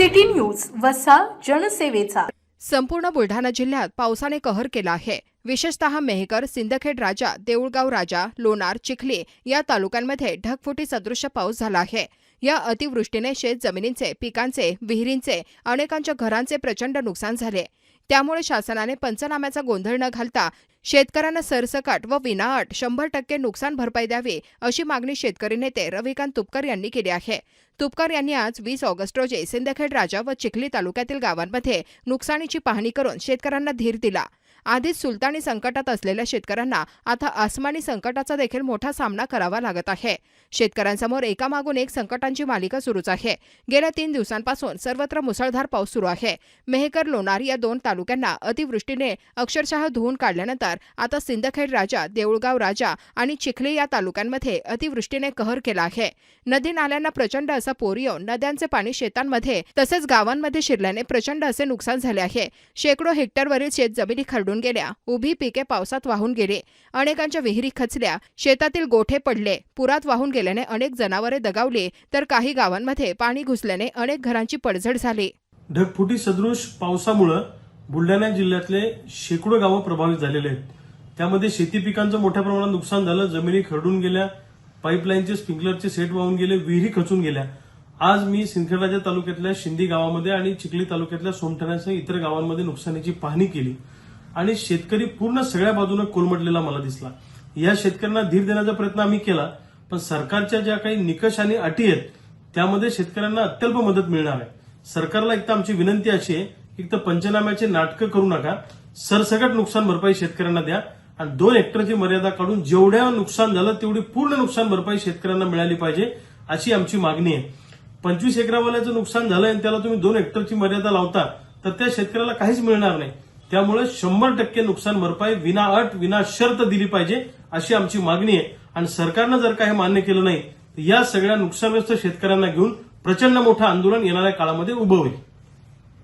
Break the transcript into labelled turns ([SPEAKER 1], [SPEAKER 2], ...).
[SPEAKER 1] City news वसा जनसेवेचा.
[SPEAKER 2] संपूर्ण बुलढाणा जिल्ह्यात पावसाने कहर केला आहे. विशेषतः मेहकर सिंदखेड राजा देऊळगाव राजा लोणार चिखली या तालुक्यांमध्ये ढगफुटी सदृश्य पाऊस झाला आहे. या अतिवृष्टीने शेत जमिनींचे पिकांचे विहिरींचे अनेकांच्या घरांचे प्रचंड नुकसान झाले. त्यामुळे शासनाने पंचनाम्याचा गोंधळ न घालता शेतकऱ्यांना सरसकट व विनाअट शंभर टक्के नुकसान भरपाई द्यावी अशी मागणी शेतकरी नेते रविकांत तुपकर यांनी केली आहे. तुपकर यांनी आज वीस ऑगस्ट रोजी सिंदखेड राजा व चिखली तालुक्यातील गावांमध्ये नुकसानीची पाहणी करून शेतकऱ्यांना धीर दिला. आधीच सुलतानी संकटात असलेल्या शेतकऱ्यांना आता आसमानी संकटाचा देखील मोठा सामना करावा लागत आहे. शेतकऱ्यांसमोर एकामागून एक संकटांची मालिका सुरूच आहे. गेल्या तीन दिवसांपासून सर्वत्र मुसळधार पाऊस सुरू आहे. मेहकर लोणार या दोन तालुक्यांना अतिवृष्टीने अक्षरशः धुवून काढल्यानंतर आता सिंदखेड राजा देऊळगाव राजा आणि चिखली या तालुक्यांमध्ये अतिवृष्टीने कहर केला आहे. नदी नाल्यांना प्रचंड असा पूर येऊन नद्यांचे पाणी शेतांमध्ये तसेच गावांमध्ये शिरल्याने प्रचंड असे नुकसान झाले आहे. शेकडो हेक्टरवरील शेत जमिनी खरडून गेल्या. उभी पिके पावसात वाहून गेली. अनेकांच्या विहिरी खचल्या. शेतातील गोठे पडले. पुरात वाहून गेल्याने अनेक जनावरे दगावली. तर काही गावांमध्ये पाणी घुसल्याने अनेक घरांची पडझड झाली.
[SPEAKER 3] ढगफुटी सदृश पावसामुळे बुलढाणा जिल्ह्यातले शेकडो गावं प्रभावित झालेले आहेत. त्यामध्ये शेती पिकांचं मोठ्या प्रमाणात नुकसान झालं जमिनी खरडून गेल्या पाईपलाईनचे स्प्रिंकलरचे सेट वाहून गेले विहिरी खचून गेल्या. आज मी सिंदखेडराजा तालुक्यातल्या शिंदी गावामध्ये आणि चिखली तालुक्यातल्या सोमठाण्यासह इतर गावांमध्ये नुकसानीची पाहणी केली. आणि शेतकरी पूर्ण सगळ्या बाजूने कोलमडलेला मला दिसला. या शेतकऱ्यांना धीर देण्याचा प्रयत्न आम्ही केला. पण सरकारच्या ज्या काही निकष आणि अटी आहेत त्यामध्ये शेतकऱ्यांना अत्यल्प मदत मिळणार आहे. सरकारला एक तर आमची विनंती अशी आहे एक तर पंचनाम्याचे नाटकं करू नका सरसकट नुकसान भरपाई शेतकऱ्यांना द्या आणि दोन हेक्टरची मर्यादा काढून जेवढ्या नुकसान झालं तेवढी पूर्ण नुकसान भरपाई शेतकऱ्यांना मिळाली पाहिजे अशी आमची मागणी आहे. पंचवीस एकरावाल्याचं नुकसान झालं आणि त्याला तुम्ही दोन हेक्टरची मर्यादा लावता तर त्या शेतकऱ्याला काहीच मिळणार नाही. त्यामुळे शंभर टक्के नुकसान भरपाई विना अट विना शर्त दिली पाहिजे अशी आमची मागणी आहे. आणि सरकारनं जर काही मान्य केलं नाही तर या सगळ्या नुकसानग्रस्त शेतकऱ्यांना घेऊन प्रचंड मोठं आंदोलन येणाऱ्या काळामध्ये उभं होईल.